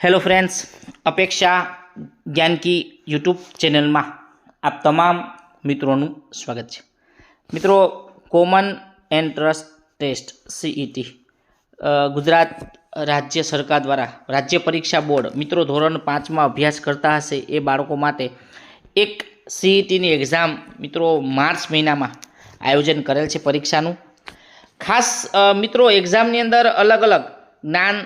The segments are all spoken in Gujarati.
હેલો ફ્રેન્ડ્સ અપેક્ષા જ્ઞાનકી યુટ્યુબ ચેનલમાં આપ તમામ મિત્રોનું સ્વાગત છે. મિત્રો common entrance test CET Gujarat રાજ્ય સરકાર દ્વારા રાજ્ય પરીક્ષા બોર્ડ મિત્રો ધોરણ પાંચમાં અભ્યાસ કરતા હશે એ બાળકો માટે એક સીઈટીની એક્ઝામ મિત્રો માર્ચ મહિનામાં આયોજન કરેલ છે પરીક્ષાનું. ખાસ મિત્રો એક્ઝામની અંદર અલગ અલગ જ્ઞાન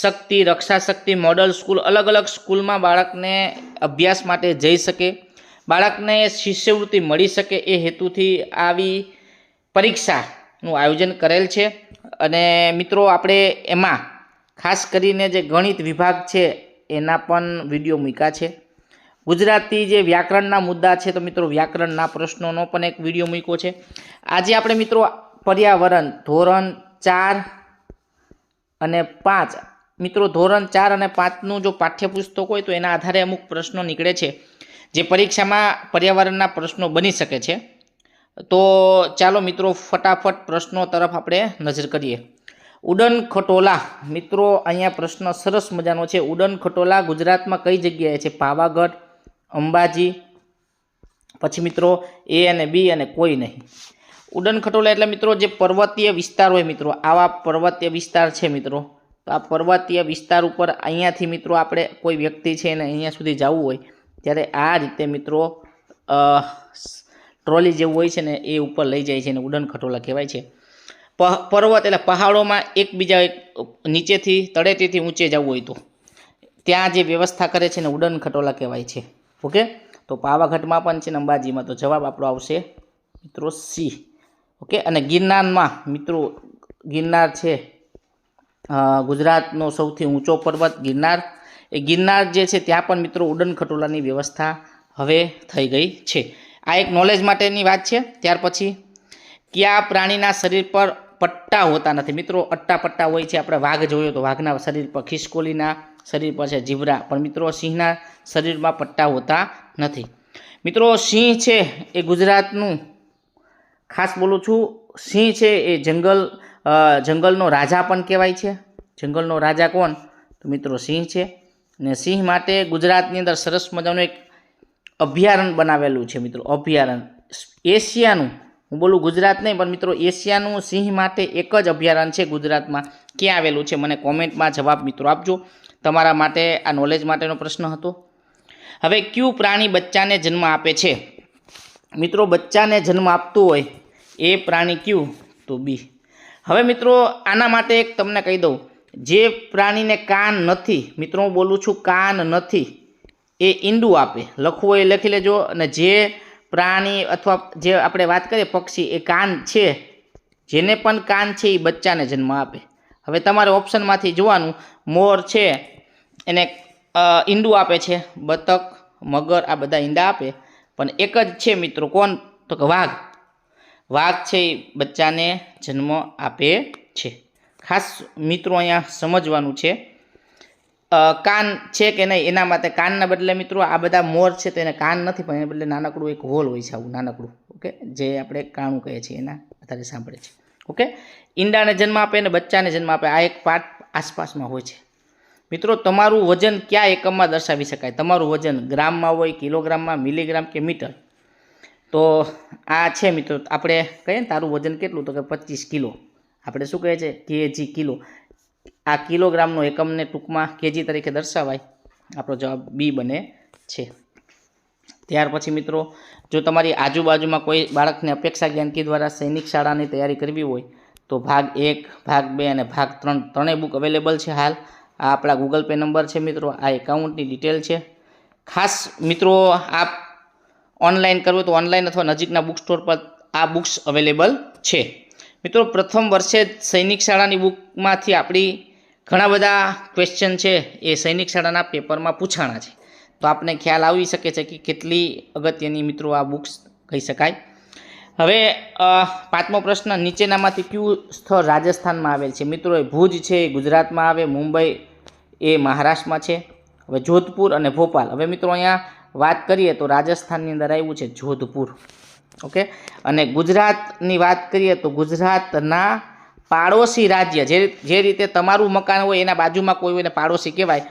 શક્તિ રક્ષા શક્તિ મોડલ સ્કૂલ અલગ અલગ સ્કૂલમાં બાળકને અભ્યાસ માટે જઈ શકે. બાળકને શિષ્યવૃત્તિ મળી શકે એ હેતુથી આવી પરીક્ષાનું આયોજન કરેલ છે. અને મિત્રો, આપણે એમાં ખાસ કરીને જે ગણિત વિભાગ છે, એના પણ વીડિયો મૂક્યા છે. ગુજરાતી જે વ્યાકરણના મુદ્દા છે, તો મિત્રો, વ્યાકરણના પ્રશ્નોનો પણ એક વીડિયો મૂક્યો છે. આજે આપણે મિત્રો, પર્યાવરણ ધોરણ ચાર અને પાંચ મિત્રો, ધોરણ ચાર અને પાંચનું જો પાઠ્યપુસ્તક હોય તો એના આધારે અમુક પ્રશ્નો નીકળે છે, જે પરીક્ષામાં પર્યાવરણના પ્રશ્નો બની શકે છે. તો ચાલો મિત્રો, ફટાફટ પ્રશ્નો તરફ આપણે નજર કરીએ. ઉડન ખટોલા, મિત્રો, અહીંયા પ્રશ્ન સરસ મજાનો છે. ઉડન ખટોલા ગુજરાતમાં કઈ જગ્યાએ છે? પાવાગઢ, અંબાજી, પછી મિત્રો, એ અને બી અને કોઈ નહીં. ઉડન ખટોલા એટલે મિત્રો, જે પર્વતીય વિસ્તાર હોય મિત્રો, આવા પર્વતીય વિસ્તાર છે મિત્રો. તો આ પર્વતીય વિસ્તાર ઉપર અહીંયાથી મિત્રો આપણે કોઈ વ્યક્તિ છે એને અહીંયા સુધી જવું હોય, ત્યારે આ રીતે મિત્રો ટ્રોલી જેવું હોય છે ને એ ઉપર લઈ જાય છે અને ઉડન ખટોલા કહેવાય છે. પર્વત એટલે પહાડોમાં એકબીજા નીચેથી તળેટીથી ઊંચે જવું હોય તો. ત્યાં જે વ્યવસ્થા કરે છે ને ઉડન ખટોલા કહેવાય છે. ઓકે? તો પાવાગઢમાં પણ છે ને અંબાજીમાં. તો જવાબ આપણો આવશે મિત્રો સી. ઓકે? અને ગિરનારમાં મિત્રો ગિરનાર છે ગુજરાતનો સૌથી ઊંચો પર્વત ગિરનાર. એ ગિરનાર જે છે ત્યાં પણ મિત્રો ઉડન ખટોલાની વ્યવસ્થા હવે થઈ ગઈ છે. આ એક નોલેજ માટેની વાત છે. ત્યાર પછી કયા પ્રાણીના શરીર પર પટ્ટા હોતા નથી. મિત્રો અટ્ટા પટ્ટા હોય છે, આપણે વાઘ જોયો તો વાઘના શરીર પર, ખિસકોલીના શરીર પર છે જીવરા પણ મિત્રો, સિંહના શરીરમાં પટ્ટા હોતા નથી. મિત્રો, સિંહ છે એ ગુજરાતનું, ખાસ બોલું છું, સિંહ છે એ જંગલ જંગલનો રાજા પણ કહેવાય છે. જંગલનો રાજા કોણ? તો મિત્રો સિંહ છે. ને સિંહ માટે ગુજરાતની અંદર સરસ મજાનું એક અભયારણ્ય બનાવેલું છે મિત્રો અભયારણ્ય એશિયાનું, હું બોલું ગુજરાત નહીં, પણ મિત્રો એશિયાનું સિંહ માટે એક જ અભયારણ્ય છે ગુજરાતમાં. ક્યાં આવેલું છે? મને કોમેન્ટમાં જવાબ મિત્રો આપજો. તમારા માટે આ નોલેજ માટેનો પ્રશ્ન હતો. હવે કયું પ્રાણી બચ્ચાને જન્મ આપે છે? મિત્રો બચ્ચાને જન્મ આપતું હોય એ પ્રાણી કયું? તો બી. હવે મિત્રો, આના માટે એક તમને કહી દઉં. જે પ્રાણીને કાન નથી, મિત્રો, હું બોલું છું કાન નથી, એ ઈંડું આપે. લખવું એ લખી લેજો અને જે પ્રાણી અથવા જે આપણે વાત કરીએ પક્ષી, એ કાન છે. જેને પણ કાન છે, એ બચ્ચાને જન્મ આપે. હવે તમારે ઓપ્શનમાંથી જોવાનું. મોર છે, એને ઈંડું આપે છે. બતક, મગર, આ બધા ઈંડા આપે. પણ એક જ છે મિત્રો, કોણ? તો કે વાઘ. વાઘ છે એ બચ્ચાને જન્મ આપે છે. ખાસ મિત્રો અહીંયા સમજવાનું છે. કાન છે કે નહીં એના માટે કાનના બદલે મિત્રો આ બધા મોર છે તો એને કાન નથી પણ એના બદલે નાનકડું એક હોલ હોય છે આવું નાનકડું, ઓકે? જે આપણે કાણું કહીએ છીએ એના અત્યારે સાંભળે છે, ઓકે? ઈંડાને જન્મ આપે અને બચ્ચાને જન્મ આપે, આ એક પાર્ટ આસપાસમાં હોય છે. મિત્રો, તમારું વજન કયા એકમમાં દર્શાવી શકાય? તમારું વજન ગ્રામમાં હોય, કિલોગ્રામમાં, મિલીગ્રામ કે મીટર? તો આ છે મિત્રો, આપણે કહીએ ને તારું વજન કેટલું? તો કે પચીસ કિલો. આપણે શું કહે છે? KG kilo. આ કિલોગ્રામનો એકમને ટૂંકમાં કેજી તરીકે દર્શાવાય. આપણો જવાબ બી બને છે. ત્યાર પછી મિત્રો, જો તમારી આજુબાજુમાં કોઈ બાળકને અપેક્ષા જ્ઞાનકી દ્વારા સૈનિક શાળાની તૈયારી કરવી હોય, તો ભાગ એક, ભાગ બે અને ભાગ ત્રણ ત્રણેય બુક અવેલેબલ છે હાલ. આ આપણા ગૂગલ પે નંબર છે મિત્રો. આ એકાઉન્ટની ડિટેલ છે. ખાસ મિત્રો, આપ ઓનલાઈન કરવું તો ઓનલાઈન અથવા નજીકના બુક સ્ટોર પર આ બુક્સ અવેલેબલ છે. મિત્રો, પ્રથમ વર્ષે જ સૈનિક શાળાની બુકમાંથી આપણી ઘણા બધા ક્વેશ્ચન છે, એ સૈનિક શાળાના પેપરમાં પૂછાણા છે. તો આપને ખ્યાલ આવી શકે છે કે કેટલી અગત્યની મિત્રો આ બુક્સ કહી શકાય. હવે પાંચમો પ્રશ્ન, નીચેનામાંથી કયું સ્થળ રાજસ્થાનમાં આવેલ છે? મિત્રો, એ ભુજ છે ગુજરાતમાં આવે, મુંબઈ એ મહારાષ્ટ્રમાં છે. હવે જોધપુર અને ભોપાલ. હવે મિત્રો, અહીંયા વાત કરીએ તો રાજસ્થાનની અંદર આવ્યું છે જોધપુર. ઓકે? અને ગુજરાતની વાત કરીએ તો ગુજરાતના પાડોશી રાજ્ય જે જે રીતે તમારું મકાન હોય એના બાજુમાં કોઈ હોય પાડોશી કહેવાય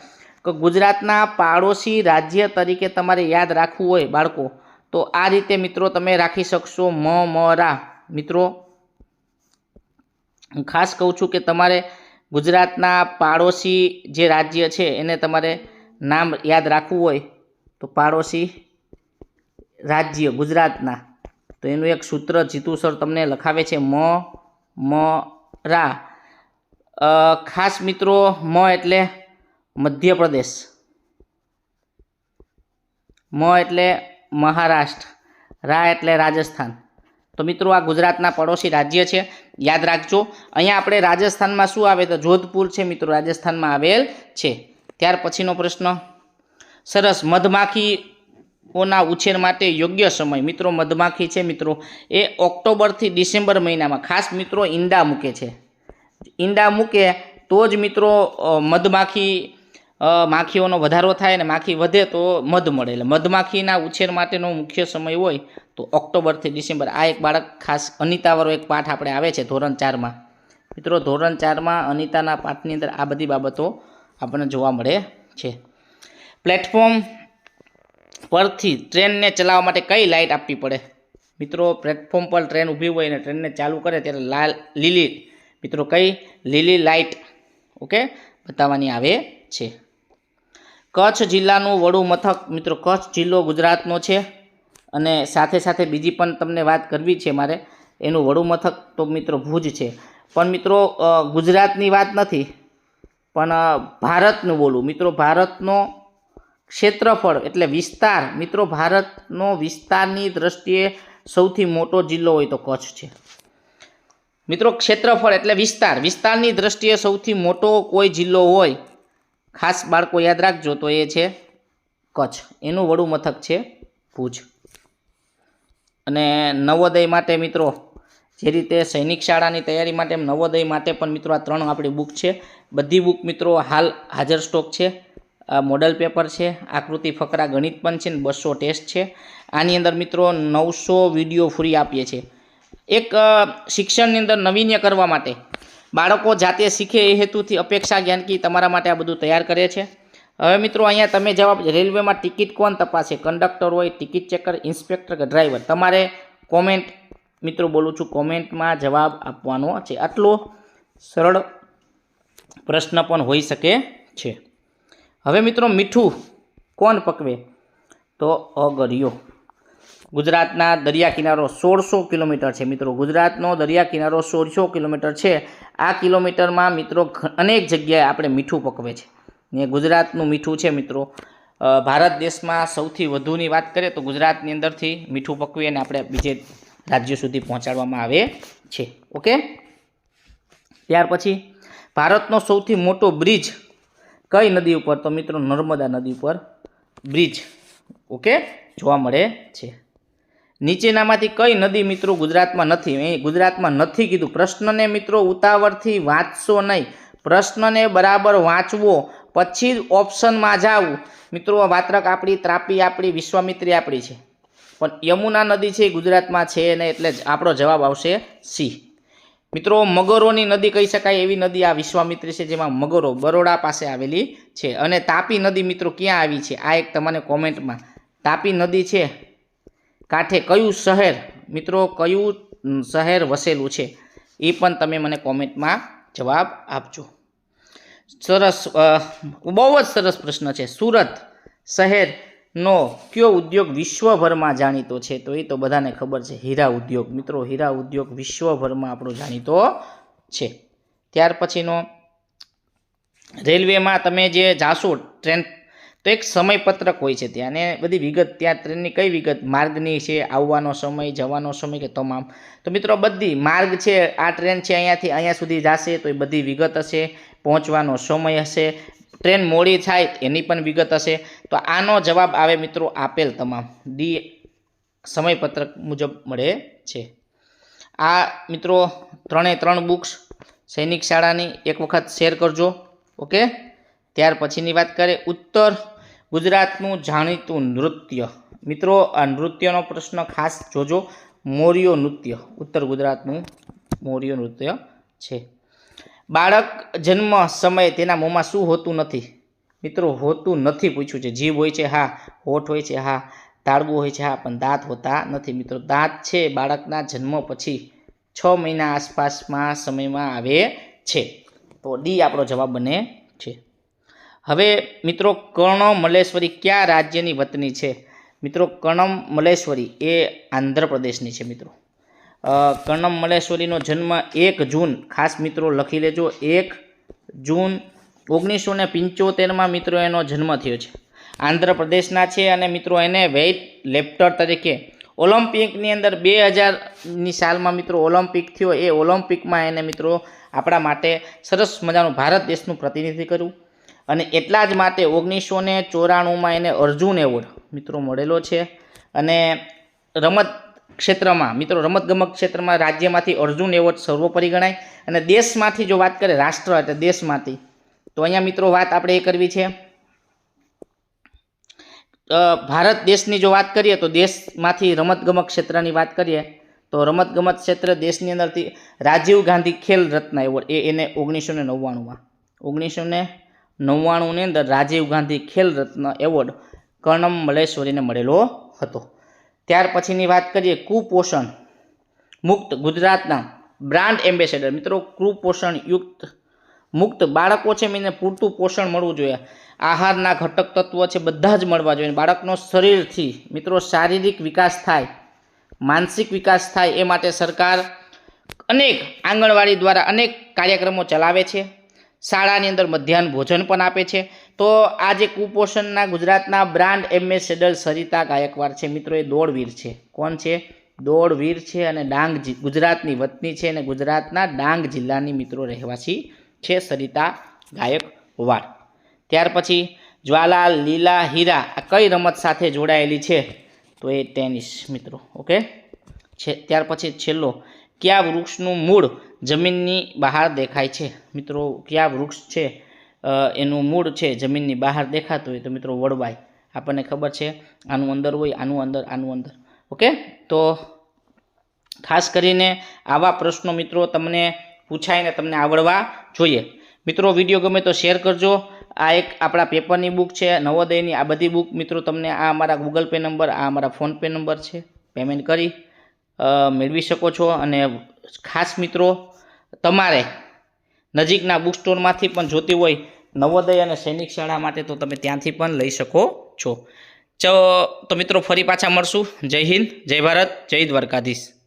કે ગુજરાતના પાડોશી રાજ્ય તરીકે તમારે યાદ રાખવું હોય બાળકો, તો આ રીતે મિત્રો તમે રાખી શકશો મ મરા મિત્રો, હું ખાસ કહું છું કે તમારે ગુજરાતના પાડોશી જે રાજ્ય છે એને તમારે નામ યાદ રાખવું હોય. તો પાડોશી રાજ્ય ગુજરાતના. તો એનું એક સૂત્ર જીતુ સર તમને લખાવે છે, મ મ, રા. ખાસ મિત્રો, મ એટલે મધ્યપ્રદેશ. મ એટલે મહારાષ્ટ્ર, રા એટલે રાજસ્થાન. તો મિત્રો, આ ગુજરાતના પડોશી રાજ્ય છે, યાદ રાખજો. અહીંયા આપણે રાજસ્થાનમાં શું આવે તો જોધપુર છે મિત્રો, રાજસ્થાનમાં આવેલ છે. ત્યાર પછીનો પ્રશ્ન. સરસ મધમાખીઓના ઉછેર માટે યોગ્ય સમય. મિત્રો, મધમાખી છે મિત્રો, એ ઓક્ટોબરથી ડિસેમ્બર મહિનામાં. ખાસ મિત્રો, ઈંડા મૂકે છે. ઈંડા મૂકે તો જ મિત્રો મધમાખી માખીઓનો વધારો થાય અને માખી વધે તો મધ મળે. એટલે મધમાખીના ઉછેર માટેનો મુખ્ય સમય હોય તો ઓક્ટોબરથી ડિસેમ્બર. આ એક બાળક ખાસ અનિતાવાળો એક પાઠ આપણે આવે છે ધોરણ ચારમાં. મિત્રો, ધોરણ ચારમાં અનિતાના પાઠની અંદર આ બધી બાબતો આપણને જોવા મળે છે. પ્લેટફોર્મ પરથી ટ્રેનને ચલાવવા માટે કઈ લાઇટ આપવી પડે? મિત્રો, પ્લેટફોર્મ પર ટ્રેન ઊભી હોય અને ટ્રેનને ચાલુ કરે ત્યારે લાલ, લીલી, મિત્રો, કઈ? લીલી લાઇટ, ઓકે? બતાવવાની આવે છે. કચ્છ જિલ્લાનું વડું મથક, મિત્રો, કચ્છ જિલ્લો ગુજરાતનો છે. અને સાથે સાથે બીજી પણ તમને વાત કરવી છે મારે, એનું વડું મથક તો મિત્રો ભુજ છે. પણ મિત્રો ગુજરાતની વાત નથી, પણ ભારતનું બોલું. મિત્રો, ભારતનો ક્ષેત્રફળ એટલે વિસ્તાર. મિત્રો, ભારતનો વિસ્તારની દ્રષ્ટિએ સૌથી મોટો જિલ્લો હોય તો કચ્છ છે. મિત્રો, ક્ષેત્રફળ એટલે વિસ્તાર. વિસ્તારની દ્રષ્ટિએ સૌથી મોટો કોઈ જિલ્લો હોય, ખાસ બાળકો યાદ રાખજો, તો એ છે કચ્છ. એનું વડું મથક છે ભુજ. અને નવોદય માટે મિત્રો, જે રીતે સૈનિક શાળાની તૈયારી માટે નવોદય માટે પણ મિત્રો આ ત્રણ આપણી બુક છે. બધી બુક મિત્રો હાલ હાજર સ્ટોક છે. મોડલ પેપર છે, આકૃતિ ફકરા ગણિત પણ છે ને બસો ટેસ્ટ છે. આની અંદર મિત્રો નવસો વીડિયો ફ્રી આપીએ છીએ. એક શિક્ષણની અંદર નવીન્ય કરવા માટે. બાળકો જાતે શીખે એ હેતુથી અપેક્ષા જ્ઞાનકી તમારા માટે આ બધું તૈયાર કરે છે. હવે મિત્રો અહીંયા તમે જવાબ, રેલવેમાં ટિકિટ કોણ તપાસે? કંડક્ટર હોય, ટિકિટ ચેકર, ઇન્સ્પેક્ટર કે ડ્રાઈવર? તમારે કોમેન્ટ મિત્રો બોલું છું, કોમેન્ટમાં જવાબ આપવાનો છે. આટલો સરળ પ્રશ્ન પણ હોઈ શકે છે. હવે મિત્રો મીઠું કોણ પકવે? તો અગરિયો. ગુજરાતના દરિયા કિનારો સોળસો કિલોમીટર છે મિત્રો. ગુજરાતનો દરિયા કિનારો સોળસો કિલોમીટર છે. આ કિલોમીટરમાં મિત્રો અનેક જગ્યાએ આપણે મીઠું પકવે છે. ને ગુજરાતનું મીઠું છે મિત્રો. ભારત દેશમાં સૌથી વધુની વાત કરીએ તો ગુજરાતની અંદરથી મીઠું પકવી અને આપણે બીજે રાજ્યો સુધી પહોંચાડવામાં આવે છે. ઓકે? ત્યાર પછી, ભારતનો સૌથી મોટો બ્રિજ કઈ નદી ઉપર? તો મિત્રો નર્મદા નદી ઉપર બ્રિજ ઓકે જોવા મળે છે. નીચેનામાંથી કઈ નદી મિત્રો ગુજરાતમાં નથી? અહીં ગુજરાતમાં નથી કીધું. પ્રશ્નને મિત્રો ઉતાવળથી વાંચશો નહીં. પ્રશ્નને બરાબર વાંચવો, પછી જ ઓપ્શનમાં જાવું મિત્રો વાત્રક આપણી ત્રાપી, આપણી વિશ્વામિત્રી આપણી છે. પણ યમુના નદી છે એ ગુજરાતમાં છે ને એટલે આપણો જવાબ આવશે સી. મિત્રો, મગરોની નદી કહી શકાય એવી નદી આ વિશ્વામિત્રી છે જેમાં મગરો બરોડા પાસે આવેલી છે. અને તાપી નદી મિત્રો ક્યાં આવી છે? આ એક તમને કોમેન્ટમાં. તાપી નદી છે કાંઠે કયું શહેર? મિત્રો, કયું શહેર વસેલું છે? એ પણ તમે મને કોમેન્ટમાં જવાબ આપજો. સરસ બહુ જ સરસ પ્રશ્ન છે. સુરત શહેરનો કયો ઉદ્યોગ વિશ્વભરમાં જાણીતો છે? તો એ તો બધાને ખબર છે, હીરા ઉદ્યોગ. મિત્રો, હીરા ઉદ્યોગ વિશ્વભરમાં આપણો જાણીતો છે. ત્યાર પછીનો, રેલવેમાં તમે જે જાશો, ટ્રેન, તો એક સમયપત્રક હોય છે ત્યાં. અને બધી વિગત ત્યાં, ટ્રેનની કઈ વિગત? માર્ગની છે, આવવાનો સમય, જવાનો સમય કે તમામ. તો મિત્રો, બધી માર્ગ છે, આ ટ્રેન છે, અહીંયાથી અહીંયા સુધી જશે, તો એ બધી વિગત હશે, પહોંચવાનો સમય હશે ટ્રેન મોડી થાય, એની પણ વિગત હશે. તો આનો જવાબ આવે મિત્રો આપેલ તમામ. ડી સમયપત્રક મુજબ મળે છે. આ મિત્રો ત્રણે ત્રણ બુક્સ સૈનિક શાળાની એક વખત શેર કરજો, ઓકે? ત્યાર પછીની વાત કરીએ, ઉત્તર ગુજરાતનું જાણીતું નૃત્ય. મિત્રો, આ નૃત્યનો પ્રશ્ન ખાસ જોજો. મોરિયો નૃત્ય. ઉત્તર ગુજરાતનું મોરિયો નૃત્ય છે. બાળક જન્મ સમયે તેના મોંમાં શું હોતું નથી? મિત્રો, હોતું નથી પૂછ્યું છે. જીભ હોય છે, હા. હોઠ હોય છે, હા. તાળવું હોય છે, હા. પણ દાંત હોતા નથી. મિત્રો, દાંત છે બાળકના જન્મ પછી છ મહિના આસપાસમાં સમયમાં આવે છે. તો ડી આપણો જવાબ બને છે. હવે મિત્રો, કર્ણ મલેશ્વરી કયા રાજ્યની વતની છે? મિત્રો કર્ણમ મલેશ્વરી એ આંધ્રપ્રદેશની છે, મિત્રો. કર્ણમ મલેશ્વરીનો જન્મ એક જૂન. ખાસ મિત્રો લખી લેજો. એક જૂન ઓગણીસો ને પંચોતેરમાં મિત્રો એનો જન્મ થયો છે. આંધ્રપ્રદેશના છે અને મિત્રો એને વેઇટ લેફ્ટર તરીકે ઓલિમ્પિકની અંદર બે હજારની સાલમાં મિત્રો ઓલિમ્પિક થયો. એ ઓલિમ્પિકમાં એને મિત્રો આપણા માટે સરસ મજાનું ભારત દેશનું પ્રતિનિધિ કર્યું. અને એટલા જ માટે ઓગણીસો ને ચોરાણુંમાં એને અર્જુન એવોર્ડ મિત્રો મળેલો છે. અને રમત ક્ષેત્રમાં, મિત્રો, રમતગમત ક્ષેત્રમાં રાજ્યમાંથી અર્જુન એવોર્ડ સર્વોપરી ગણાય અને દેશમાંથી જો વાત કરીએ, રાષ્ટ્ર એટલે દેશમાંથી, તો અહીંયા, મિત્રો, વાત આપણે એ કરવી છે ભારત દેશની જો વાત કરીએ, તો દેશમાંથી રમતગમત ક્ષેત્રની વાત કરીએ, તો રમતગમત ક્ષેત્ર દેશની અંદરથી રાજીવ ગાંધી ખેલ રત્ન એવોર્ડ, એ એને ઓગણીસો ને નવ્વાણુંમાં, ઓગણીસો ને નવ્વાણુંની અંદર રાજીવ ગાંધી ખેલ રત્ન એવોર્ડ કર્ણમ મલેશ્વરીને મળેલો હતો. ત્યાર પછીની વાત કરીએ કુપોષણ. મુક્ત ગુજરાતના બ્રાન્ડ એમ્બેસેડર મિત્રો, કુપોષણ યુક્ત મુક્ત બાળકો છે એને પૂરતું પોષણ મળવું જોઈએ. આહારના ઘટક તત્વો છે, બધા જ મળવા જોઈએ. બાળકનો શરીરથી, મિત્રો, શારીરિક વિકાસ થાય, માનસિક વિકાસ થાય એ માટે સરકાર અનેક આંગણવાડી દ્વારા અનેક કાર્યક્રમો ચલાવે છે. શાળાની અંદર મધ્યાહન ભોજન પણ આપે છે. તો આ જે કુપોષણના ગુજરાતના બ્રાન્ડ એમ્બેસેડર સરિતા ગાયકવાડ છે. મિત્રો, એ દોડવીર છે. કોણ છે? દોડવીર છે અને ડાંગ ગુજરાતની વતની છે અને ગુજરાતના ડાંગ જિલ્લાની મિત્રો રહેવાસી છે સરિતા ગાયકવાડ. ત્યાર પછી જ્વાલા લીલા, હીરા, આ કઈ રમત સાથે જોડાયેલી છે? તો એ ટેનિસ, મિત્રો, ઓકે? છે, ત્યાર પછી છેલ્લો, કયા વૃક્ષનું મૂળ જમીનની બહાર દેખાય છે. મિત્રો, કયા વૃક્ષ છે? એનું મૂળ છે જમીનની બહાર દેખાતું હોય તો મિત્રો વડવાય આપણને ખબર છે, આનું અંદર હોય, આનું અંદર આનું અંદર. ઓકે? તો ખાસ કરીને આવા પ્રશ્નો મિત્રો તમને પૂછાઈને તમને આવડવા જોઈએ. મિત્રો, વીડિયો ગમે તો શેર કરજો. આ એક આપણા પેપરની બુક છે, નવોદયની આ બધી બુક મિત્રો તમને આ અમારા ગૂગલ પે નંબર આ અમારા ફોનપે નંબર છે. પેમેન્ટ કરી મેળવી શકો છો અને ખાસ મિત્રો તમારે નજીકના બુક સ્ટોરમાંથી પણ જોતી હોય નવોદય અને સૈનિક શાળા માટે તો તમે ત્યાંથી પણ લઈ શકો છો. ચો તો મિત્રો, ફરી પાછા મળશું. જય હિન્દ, જય ભારત, જય દ્વારકાધીશ.